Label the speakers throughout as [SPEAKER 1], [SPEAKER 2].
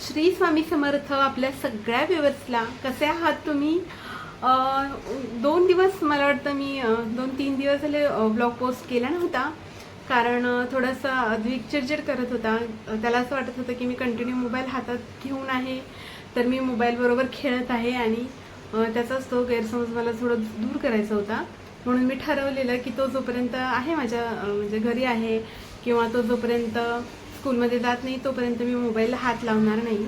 [SPEAKER 1] श्री स्वामी समर्थ आपल्या सगळ्या व्यवस्थला कसे आहात तुम्ही? दोन दिवस मला वाटतं मी दोन तीन दिवस झाले ब्लॉग पोस्ट केला नव्हता. कारण थोडासा अद्विक चिडचिड करत होता. त्याला असं वाटत होतं की मी कंटिन्यू मोबाईल हातात घेऊन आहे. तर मी मोबाईलबरोबर खेळत आहे आणि त्याचाच तो गैरसमज मला थोडं दूर करायचा होता. म्हणून मी ठरवलेलं की तो जोपर्यंत आहे माझ्या म्हणजे घरी आहे किंवा तो जोपर्यंत स्कूलमध्ये जात नाही तोपर्यंत मी मोबाईलला हात लावणार नाही.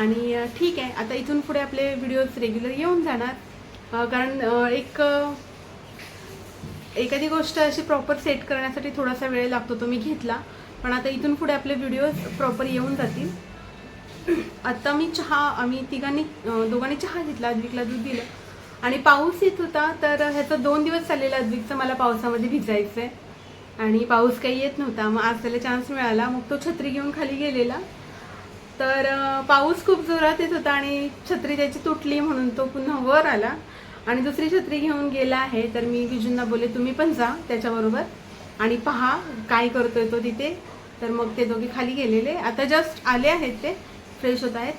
[SPEAKER 1] आणि ठीक आहे आता इथून पुढे आपले व्हिडिओज रेग्युलर येऊन जाणार. कारण एक एखादी गोष्ट अशी प्रॉपर सेट करण्यासाठी थोडासा वेळ लागतो तो मी घेतला. पण आता इथून पुढे आपले व्हिडिओज प्रॉपर येऊन जातील. आत्ता मी चहा आम्ही तिघांनी दोघांनी चहा घेतला अद्विकला दूध दिलं. आणि पाऊस येत होता तर ह्याचा दोन दिवस चाललेला अद्विकचं मला पावसामध्ये भिजायचं आहे आणि पाऊस काही येत नव्हता. मग आज त्याला चान्स मिळाला. मग तो छत्री घेऊन खाली गेलेला. तर पाऊस खूप जोरात येत होता आणि छत्री त्याची तुटली म्हणून तो पुन्हा वर आला. आणि दुसरी छत्री घेऊन गेला आहे. तर मी विजूंना बोलले तुम्ही पण जा त्याच्याबरोबर आणि पहा काय करतोय तो तिथे. तर मग ते दोघे खाली गेलेले. आता जस्ट आले आहेत ते. फ्रेश होत आहेत.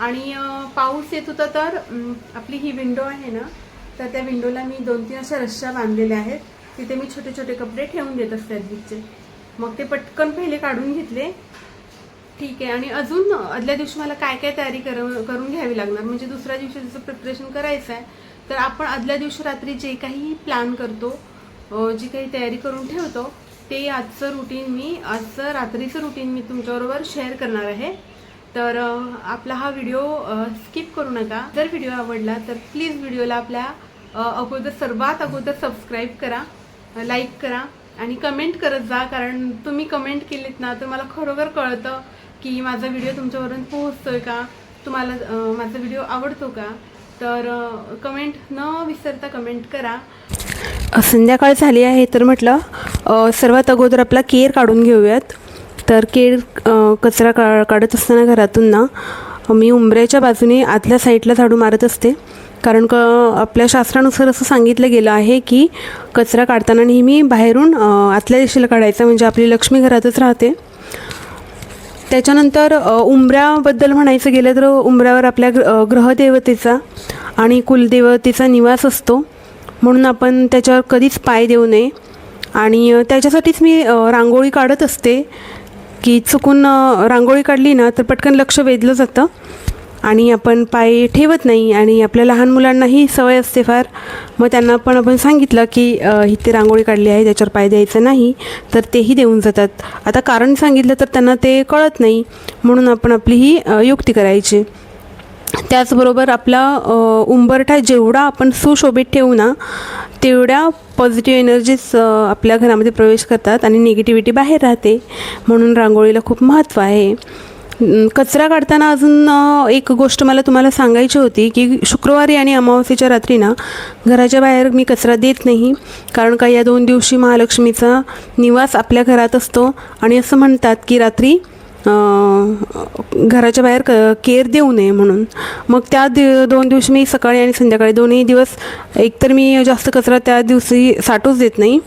[SPEAKER 1] आणि पाऊस येत होता तर आपली ही विंडो आहे ना तर त्या विंडोला मी दोन तीन अशा रश्श्या बांधलेल्या आहेत. तिथे मी छोटे छोटे कपडे ठेवून देत असते अद्विकचे मग ते पटकन पहिले काढून घेतले. ठीक आहे. आणि अजून आदल्या दिवशी मला काय काय तयारी कर करून घ्यावी लागणार? म्हणजे दुसऱ्या दिवशी जसं प्रिपरेशन करायचं आहे तर आपण आदल्या दिवशी रात्री जे काही प्लॅन करतो जी काही तयारी करून ठेवतो ते आजचं रुटीन मी आजचं रात्रीचं रुटीन मी तुमच्याबरोबर शेअर करणार आहे. तर आपला हा व्हिडिओ स्किप करू नका. जर व्हिडिओ आवडला तर प्लीज व्हिडिओला आपल्या अगोदर सर्वात अगोदर सबस्क्राईब करा. लाईक करा आणि कमेंट करत जा कारण तुम्ही कमेंट केलीत ना तर मला खरोखर कळतं की माझा व्हिडिओ तुमच्यापर्यंत पोहोचतोय का? तुम्हाला माझा व्हिडिओ आवडतो का? तर कमेंट न विसरता कमेंट करा.
[SPEAKER 2] संध्याकाळ झाली आहे तर म्हटलं सर्वात अगोदर आपला केर काढून घेऊयात. तर केर कचरा का काढत असताना घरातून ना मी उंबऱ्याच्या बाजूने आतल्या साईडला झाडू मारत असते. कारण क आपल्या शास्त्रानुसार असं सांगितलं गेलं आहे की कचरा काढताना नेहमी बाहेरून आतल्या दिशेला काढायचा म्हणजे आपली लक्ष्मी घरातच राहते. त्याच्यानंतर अ, उंबऱ्याबद्दल म्हणायचं गेलं तर उंबऱ्यावर आपल्या ग्र- ग्रहदेवतेचा आणि कुलदेवतेचा निवास असतो. म्हणून आपण त्याच्यावर कधीच पाय देऊ नये. आणि त्याच्यासाठीच मी रांगोळी काढत असते. की चुकून रांगोळी काढली ना तर पटकन लक्ष वेधलं जातं. आणि आपण पाय ठेवत नाही आणि आपल्या लहान मुलांनाही सवय असते फार. मग त्यांना पण आपण सांगितलं की इथे रांगोळी काढली आहे त्याच्यावर पाय द्यायचं नाही तर तेही देऊन जातात. आता कारण सांगितलं तर त्यांना ते कळत नाही म्हणून आपण आपली ही युक्ती करायची. त्याचबरोबर आपला उंबरठा जेवढा आपण सुशोभित ठेवू ना तेवढ्या पॉझिटिव्ह एनर्जीज आपल्या घरामध्ये प्रवेश करतात आणि निगेटिव्हिटी बाहेर राहते. म्हणून रांगोळीला खूप महत्त्व आहे. कचरा काढताना अजून एक गोष्ट मला तुम्हाला सांगायची होती की शुक्रवारी आणि अमावस्येच्या रात्री ना घराच्या बाहेर मी कचरा देत नाही. कारण का या दोन दिवशी महालक्ष्मीचा निवास आपल्या घरात असतो. आणि असं म्हणतात की रात्री घराच्या बाहेर क केअर देऊ नये म्हणून. मग त्या दि दोन दिवशी मी सकाळी आणि संध्याकाळी दोन्ही दिवस एकतर मी जास्त कचरा त्या दिवशी साठूच देत नाही.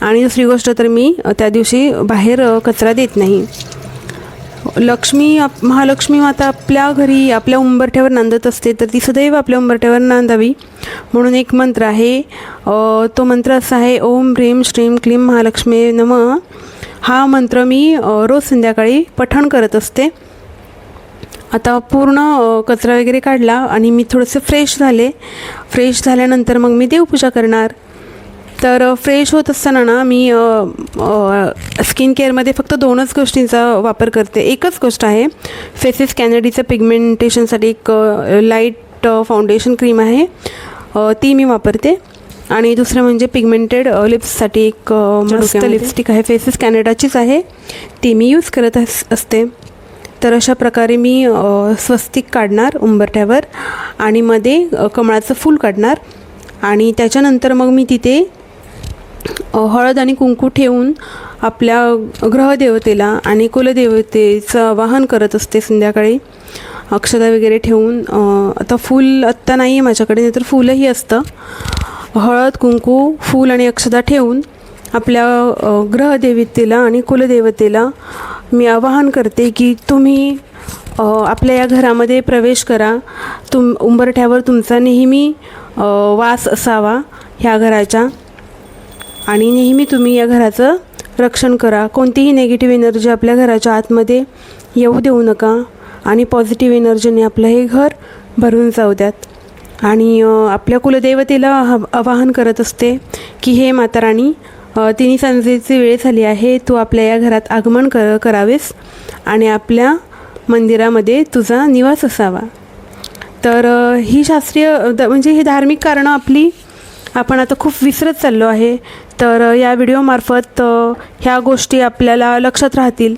[SPEAKER 2] आणि दुसरी गोष्ट तर मी त्या दिवशी बाहेर कचरा देत नाही. लक्ष्मी आप महालक्ष्मी माता आपल्या घरी आपल्या उंबरठ्यावर नांदत असते तर ती सदैव आपल्या उंबरठ्यावर नांदावी. म्हणून एक मंत्र आहे तो मंत्र असा आहे ओम ह्रीम श्रीम क्लीम महालक्ष्मी नम. हा मंत्र मी रोज संध्याकाळी पठण करत असते. आता पूर्ण कचरा वगैरे काढला आणि मी थोडंसं फ्रेश झाले. फ्रेश झाल्यानंतर मग मी देवपूजा करणार. तर फ्रेश होत असताना ना मी स्किन केअरमध्ये फक्त दोनच गोष्टींचा वापर करते. एकच गोष्ट आहे फेसेस कॅनडीचं पिगमेंटेशनसाठी एक लाइट फाउंडेशन क्रीम आहे. ती मी वापरते. आणि दुसरं म्हणजे पिगमेंटेड लिप्ससाठी एक मस्त लिपस्टिक आहे. फेसेस कॅनडाचीच आहे. ती मी यूज करत अस असते. तर अशा प्रकारे मी स्वस्तिक काढणार उंबरठ्यावर आणि मध्ये कमळाचं फूल काढणार. आणि त्याच्यानंतर मग मी तिथे हळद आणि कुंकू ठेवून आपल्या ग्रहदेवतेला आणि कुलदेवतेचं आवाहन करत असते संध्याकाळी. अक्षता वगैरे ठेवून आता फूल आत्ता नाही आहे माझ्याकडे नाहीतर फुलंही असतं. हळद कुंकू फूल आणि अक्षता ठेवून आपल्या ग्रहदेवतेला आणि कुलदेवतेला मी आवाहन करते की तुम्ही आपल्या या घरामध्ये प्रवेश करा. तुम उंबरठ्यावर तुमचा नेहमी वास असावा ह्या घराच्या. आणि नेहमी तुम्ही या घराचं रक्षण करा. कोणतीही नेगेटिव्ह एनर्जी आपल्या घराच्या आतमध्ये येऊ देऊ नका आणि पॉझिटिव्ह एनर्जीने आपलं हे घर भरून जाऊ द्यात. आणि आपल्या कुलदेवतेला आवाहन करत असते की हे माता राणी तिन्ही संजेची वेळ झाली आहे. तू आपल्या या घरात आगमन कर करावेस आणि आपल्या मंदिरामध्ये तुझा निवास असावा. तर ही शास्त्रीय द म्हणजे ही धार्मिक कारणं आपली आपण आता खूप विसरत चाललो आहे. तर या व्हिडिओमार्फत ह्या गोष्टी आपल्याला लक्षात राहतील.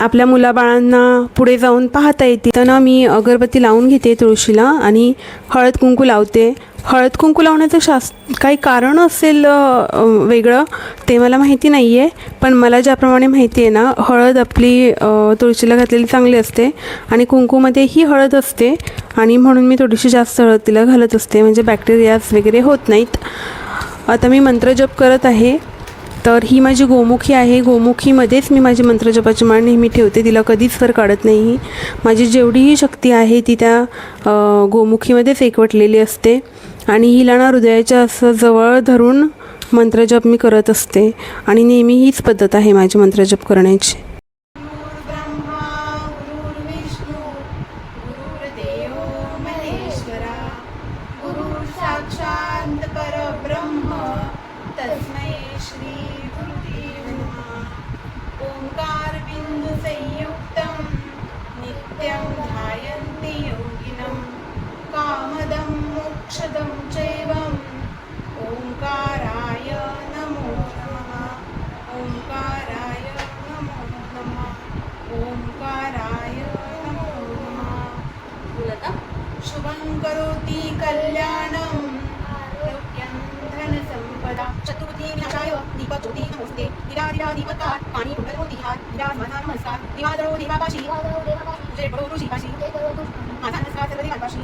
[SPEAKER 2] आपल्या मुलाबाळांना पुढे जाऊन पाहता येते. तर ना मी अगरबत्ती लावून घेते तुळशीला आणि हळद कुंकू लावते. हळद कुंकू लावण्याचं शास काही कारण असेल वेगळं ते मला माहिती नाही आहे पण मला ज्याप्रमाणे माहिती आहे ना हळद आपली तुळशीला घातलेली चांगली असते आणि कुंकूमध्ये ही हळद असते आणि म्हणून मी थोडीशी जास्त हळद तिला घालत असते. म्हणजे बॅक्टेरियाज वगैरे होत नाहीत. आता मी मंत्रजप करत आहे. तर ही माझी गोमुखी आहे. गोमुखीमध्येच मी माझी मंत्रजपाची माळ नेहमी ठेवते. तिला कधीच फर काढत नाही. माझी जेवढीही शक्ती आहे ती त्या गोमुखीमध्येच एकवटलेली असते. आणि हिला ना हृदयाच्या असं जवळ धरून मंत्रजप मी करत असते. आणि नेहमी हीच पद्धत आहे माझी मंत्रजप करण्याची.
[SPEAKER 1] शुभं करोति कल्याणम् आरोग्यं धनसम्पदा। चतुर्थी विनाशाय दीपज्योती। नमस्ते। दीपकार पाणी माझा नमस्कार दिवा देवापाशी माझा नमस्कार सर्व देवापाशी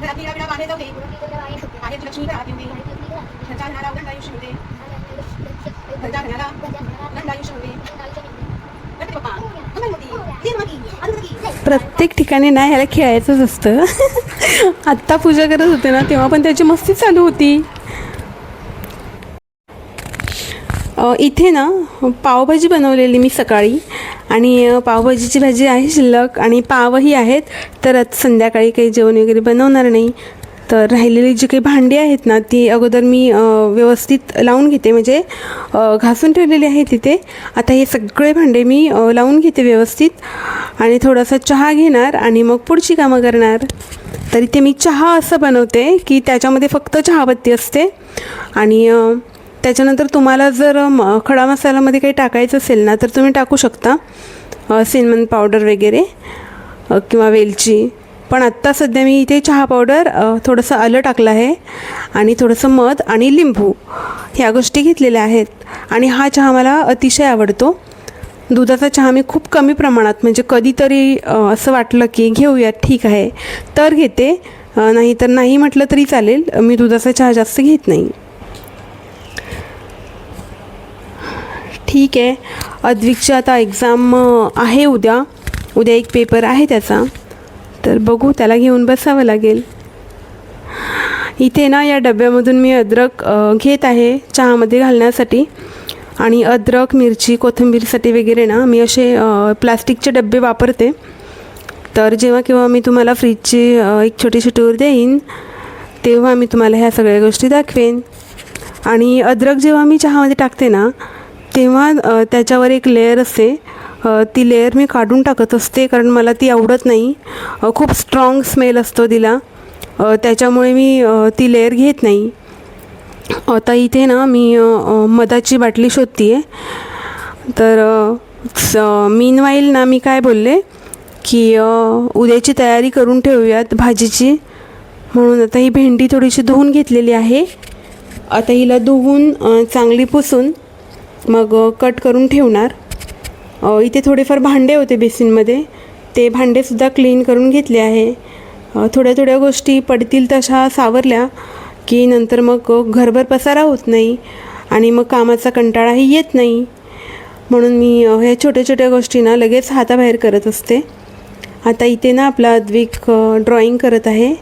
[SPEAKER 1] घरात जाऊ दे। बाहेर लक्ष्मी घरात येऊ दे। घरच्या घराला आयुष्य होते घरच्या घराला आयुष्य होते गणपती बाप्पा।
[SPEAKER 2] प्रत्येक ठिकाणी ना ह्याला खेळायचंच असतं. आत्ता पूजा करत होते ना तेव्हा पण त्याची मस्ती चालू होती. इथे ना पावभाजी बनवलेली मी सकाळी. आणि पावभाजीची भाजी आहे शिल्लक आणि पावही आहेत. तर आज संध्याकाळी काही जेवण वगैरे बनवणार नाही. तर राहिलेली जी काही भांडी आहेत ना ती अगोदर मी व्यवस्थित लावून घेते. म्हणजे घासून ठेवलेली आहे तिथे. आता हे सगळे भांडे मी लावून घेते व्यवस्थित. आणि थोडासा चहा घेणार आणि मग पुढची कामं करणार. तर इथे मी चहा असं बनवते की त्याच्यामध्ये फक्त चहापत्ती असते. आणि त्याच्यानंतर तुम्हाला जर म खडा मसाल्यामध्ये काही टाकायचं असेल ना तर तुम्ही टाकू शकता. सिनमन पावडर वगैरे किंवा वेलची. पण आत्ता सध्या मी इथे चहा पावडर थोडंसं आलं टाकलं आहे आणि थोडंसं मध आणि लिंबू ह्या गोष्टी घेतलेल्या आहेत. आणि हा चहा मला अतिशय आवडतो. दुधाचा चहा मी खूप कमी प्रमाणात म्हणजे कधीतरी असं वाटलं की घेऊयात ठीक आहे. तर घेते नाही तर नाही म्हटलं तरी चालेल. मी दुधाचा चहा जास्त घेत नाही. ठीक आहे. अद्विकची आता एक्झाम आहे उद्या. उद्या एक पेपर आहे त्याचा. तर बघू त्याला घेऊन बसावं लागेल. इथे ना या डब्यामधून मी अद्रक घेत आहे चहामध्ये घालण्यासाठी. आणि अद्रक मिरची कोथिंबीरसाठी वगैरे ना मी असे प्लास्टिकचे डबे वापरते. तर जेव्हा केव्हा मी तुम्हाला फ्रीजची एक छोटीशी टूर देईन तेव्हा मी तुम्हाला ह्या सगळ्या गोष्टी दाखवेन. आणि अद्रक जेव्हा मी चहामध्ये टाकते ना तेव्हा त्याच्यावर एक लेअर असते. ती लेअर मी काढून टाकत असते कारण मला ती आवडत नाही. खूप स्ट्रॉंग स्मेल असतो तिला. त्याच्यामुळे मी ती लेअर घेत नाही. आता इथे ना मी मधाची बाटली शोधते आहे तर मीनवाईल ना मी काय बोलले? की उद्याची तयारी करून ठेवूयात भाजीची. म्हणून आता ही भेंडी थोडीशी धुवून घेतलेली आहे. आता हिला धुवून चांगली पुसून मग कट करून ठेवणार. इथे थोडेफार भांडे होते बेसिनमध्ये. ते भांडेसुद्धा क्लीन करून घेतले आहे. थोड्या थोड्या गोष्टी पडतील तशा सावरल्या की नंतर मग घरभर पसारा होत नाही आणि मग कामाचा कंटाळाही येत नाही. म्हणून मी ह्या छोट्या छोट्या गोष्टींना लगेच हाताबाहेर करत असते. आता इथे ना आपला अद्विक ड्रॉईंग करत आहे.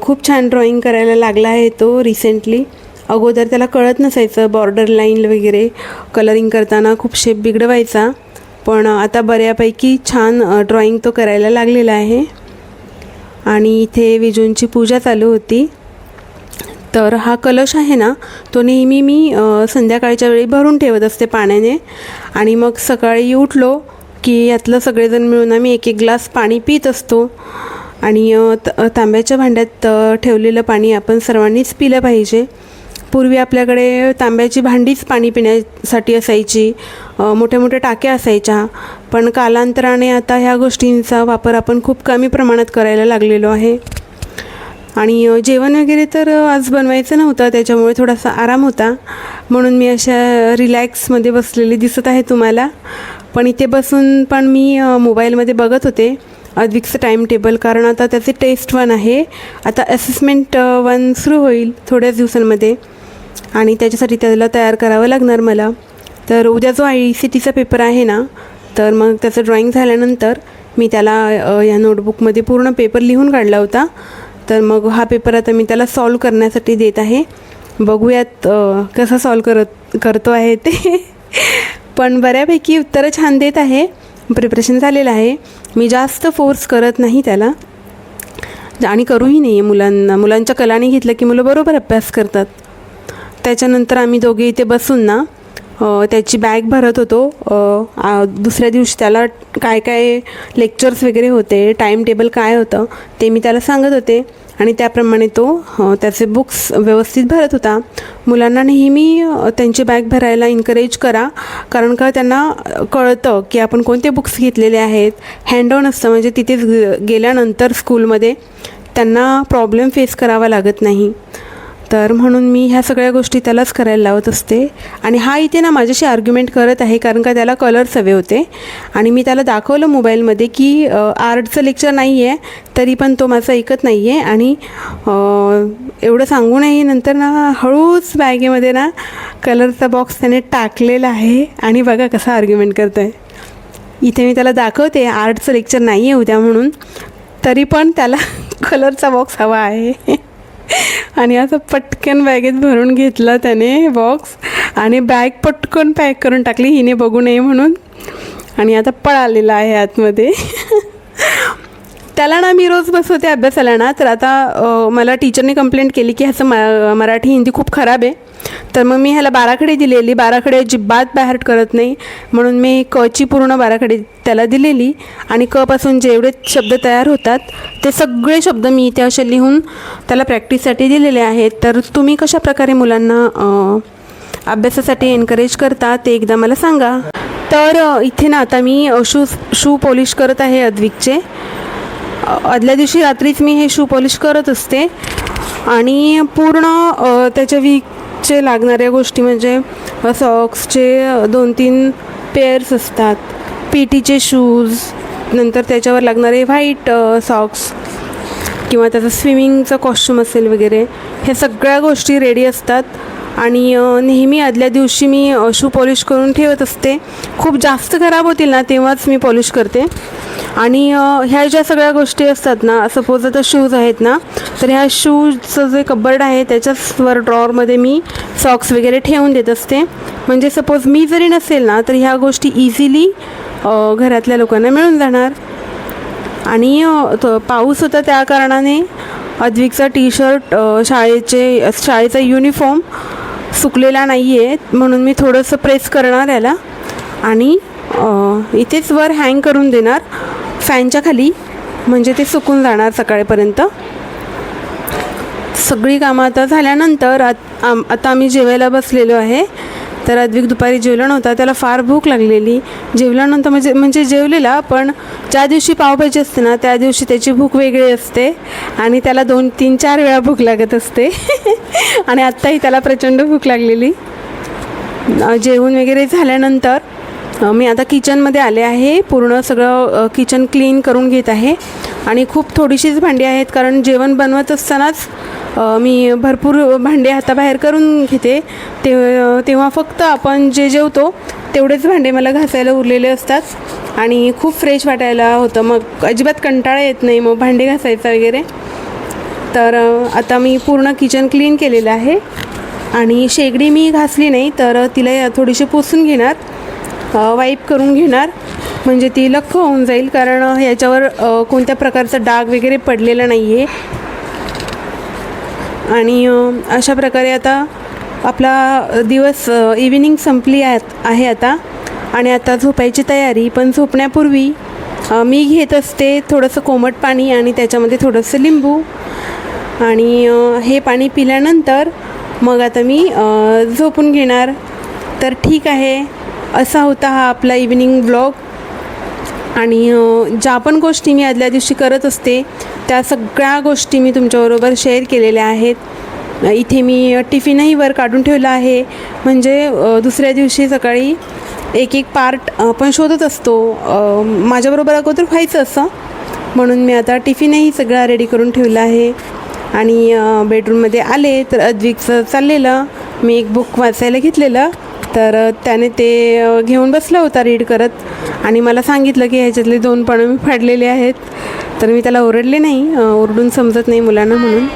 [SPEAKER 2] खूप छान ड्रॉईंग करायला लागला आहे तो रिसेंटली अगोदर त्याला कळत नसायचं बॉर्डर लाईन वगैरे कलरिंग करताना खूप शेप बिघडवायचा. पण आता बऱ्यापैकी छान ड्रॉईंग तो करायला लागलेला आहे. आणि इथे विजूंची पूजा चालू होती. तर हा कलश आहे ना तो नेहमी मी संध्याकाळच्या वेळी भरून ठेवत असते पाण्याने. आणि मग सकाळी उठलो की यातलं सगळेजण मिळून आम्ही एक एक ग्लास पाणी पित असतो. आणि त- तांब्याच्या भांड्यात ठेवलेलं पाणी आपण सर्वांनीच पिलं पाहिजे. पूर्वी आपल्याकडे तांब्याची भांडीच पाणी पिण्यासाठी असायची मोठ्या मोठ्या टाक्या असायच्या. पण कालांतराने आता ह्या गोष्टींचा वापर आपण खूप कमी प्रमाणात करायला लागलेलो आहे. आणि जेवण वगैरे तर आज बनवायचं नव्हतं त्याच्यामुळे थोडासा आराम होता. म्हणून मी अशा रिलॅक्समध्ये बसलेली दिसत आहे तुम्हाला. पण इथे बसून पण मी मोबाईलमध्ये बघत होते. अधिकचं टाईम टेबल कारण आता त्याचे टेस्ट वन आहे. आता असेसमेंट वन सुरू होईल थोड्याच दिवसांमध्ये. आणि त्याच्यासाठी त्याला तयार करावं लागणार मला. तर उद्या जो आय सी टीचा पेपर आहे ना तर मग त्याचं ड्रॉइंग झाल्यानंतर मी त्याला या नोटबुकमध्ये पूर्ण पेपर लिहून काढला होता. तर मग हा पेपर आता मी त्याला सॉल्व करण्यासाठी देत आहे. बघूयात कसा सॉल्व करत करतो आहे ते. पण बऱ्यापैकी उत्तरं छान देत आहे. प्रिपरेशन झालेलं आहे. मी जास्त फोर्स करत नाही त्याला. आणि करूही नाही आहे मुलांना. मुलांच्या कलाने घेतलं की मुलं बरोबर अभ्यास करतात. त्याच्यानंतर आम्ही दोघे इथे बसून ना त्याची बॅग भरत होतो. दुसऱ्या दिवशी त्याला काय काय लेक्चर्स वगैरे होते टाईम टेबल काय होतं ते मी त्याला सांगत होते. आणि त्याप्रमाणे तो त्याचे बुक्स व्यवस्थित भरत होता. मुलांना नेहमी त्यांची बॅग भरायला इन्करेज करा. कारण का त्यांना कळतं की आपण कोणते बुक्स घेतलेले आहेत. हँड ऑन असतं म्हणजे तिथेच गेल्यानंतर स्कूलमध्ये त्यांना प्रॉब्लेम फेस करावा लागत नाही. तर म्हणून मी ह्या सगळ्या गोष्टी त्यालाच करायला लावत असते. आणि हा इथे ना माझ्याशी आर्ग्युमेंट करत आहे कारण का त्याला कलर्स हवे होते. आणि मी त्याला दाखवलं मोबाईलमध्ये की आर्टचं लेक्चर नाही आहे तरी पण तो माझं ऐकत नाही आहे आणि एवढं एवढं सांगूनही नंतर ना हळूच बॅगेमध्ये ना कलरचा बॉक्स त्याने टाकलेला आहे. आणि बघा कसा आर्ग्युमेंट करत आहे इथे मी त्याला दाखवते आर्टचं लेक्चर नाही आहे उद्या म्हणून. तरी पण त्याला कलरचा बॉक्स हवा आहे. आणि असं पटकन बॅगेत भरून घेतला त्याने बॉक्स आणि बॅग पटकन पॅक करून टाकली. हिने बघू नये म्हणून. आणि आता पळालेला आहे आतमध्ये. त्याला ना मी रोज बसवते अभ्यासाला ना. तर आता मला टीचरने कंप्लेंट केली की ह्याचं म मराठी हिंदी खूप खराब आहे. तर मग मी ह्याला बाराखडी दिलेली. बाराखडी अजिबात बाहेर करत नाही. म्हणून मी कची पूर्ण बाराखडी त्याला दिलेली आणि क पासून जेवढे शब्द तयार होतात ते सगळे शब्द मी इथे असे लिहून त्याला प्रॅक्टिससाठी दिलेले आहेत. तर तुम्ही कशा प्रकारे मुलांना अभ्यासासाठी एनकरेज करता ते एकदा मला सांगा. तर इथे ना आता मी शू शू पॉलिश करत आहे अद्विकचे. आदल्या दिवशी रात्रीच मी हे शू पॉलिश करत असते. आणि पूर्ण त्याच्या वीक चे लागणाऱ्या गोष्टी म्हणजे सॉक्सचे दोन तीन पेअर्स असतात. पी टीचे शूज नंतर त्याच्यावर लागणारे व्हाईट सॉक्स किंवा त्याचं स्विमिंगचं कॉस्ट्युम असेल वगैरे ह्या सगळ्या गोष्टी रेडी असतात. आणि नेहमी आदल्या दिवशी मी शू पॉलिश करून ठेवत असते. खूप जास्त खराब होतील ना तेव्हाच मी पॉलिश करते. आणि ह्या ज्या सगळ्या गोष्टी असतात ना सपोज आता शूज आहेत ना तर ह्या शूजचं जे कबर्ड आहे त्याच्याच वर ड्रॉवरमध्ये मी सॉक्स वगैरे ठेवून देत असते. म्हणजे सपोज मी जरी नसेल ना तर ह्या गोष्टी इझिली घरातल्या लोकांना मिळून जाणार. आणि पाऊस होता त्या कारणाने अद्विकचा टी शर्ट शाळेचे शाळेचा युनिफॉर्म सुकलेला नाही आहे म्हणून मी थोडंसं प्रेस करणार याला. आणि इथेच वर हँग करून देणार. फॅनच्या खाली म्हणजे ते सुकून जाणार सकाळपर्यंत. सगळी कामं आता झाल्यानंतर आत आम आता आम्ही जेवायला बसलेलो आहे. तर अद्विक दुपारी जेवला नव्हता त्याला फार भूक लागलेली. जेवल्यानंतर म्हणजे म्हणजे जेवलेला पण ज्या दिवशी पावभाजी असते ना त्या दिवशी त्याची भूक वेगळी असते आणि त्याला दोन तीन चार वेळा भूक लागत असते. आणि आत्ताही त्याला प्रचंड भूक लागलेली. जेवण वगैरे झाल्यानंतर मी आता किचनमध्ये आले आहे. पूर्ण सगळं किचन क्लीन करून घेत आहे. आणि खूप थोडीशीच भांडी आहेत कारण जेवण बनवत असतानाच मी भरपूर भांडे हाताबाहेर करून घेते. ते तेव्हा फक्त आपण जे जेवतो तेवढेच भांडे मला घासायला उरलेले असतात. आणि खूप फ्रेश वाटायला होतं. मग अजिबात कंटाळा येत नाही मग भांडे घासायचा वगैरे. तर आता मी पूर्ण किचन क्लीन केलेलं आहे. आणि शेगडी मी घासली नाही तर तिला थोडीशी पुसून घेणार. वाईप करून घेणार. म्हणजे ती लख होऊन जाईल कारण याच्यावर कोणत्या प्रकारचा डाग वगैरे पडलेला नाही आहे आणि अशा प्रकारे आता आपला दिवस इव्हिनिंग संपली आहेत आहे आता. आणि आता झोपायची तयारी पण झोपण्यापूर्वी मी घेत असते थोडंसं कोमट पाणी आणि त्याच्यामध्ये थोडंसं लिंबू. आणि हे पाणी पिल्यानंतर मग आता मी झोपून घेणार. तर ठीक आहे. असा होता हा आपला इव्हिनिंग ब्लॉग आणि ज्या पण गोष्टी मी आदल्या दिवशी करत असते त्या सगळ्या गोष्टी मी तुमच्याबरोबर शेअर केलेल्या आहेत. इथे मी टिफिनही वर काढून ठेवला आहे. म्हणजे दुसऱ्या दिवशी सकाळी एक एक पार्ट आपण शोधत असतो. माझ्याबरोबर अगोदर व्हायचं असं. म्हणून मी आता टिफिनही सगळा रेडी करून ठेवला आहे. आणि बेडरूममध्ये आले तर अद्विकचं चाललेलं. मी एक बुक वाचायला घेतलेलं. तर त्याने ते घेऊन बसला होता रीड करत आणि मला सांगितलं की ह्याच्यातले दोन पानं मी फाडलेले आहेत. तर मी त्याला ओरडले नाही ओरडून समजत नाही मुलांना म्हणून.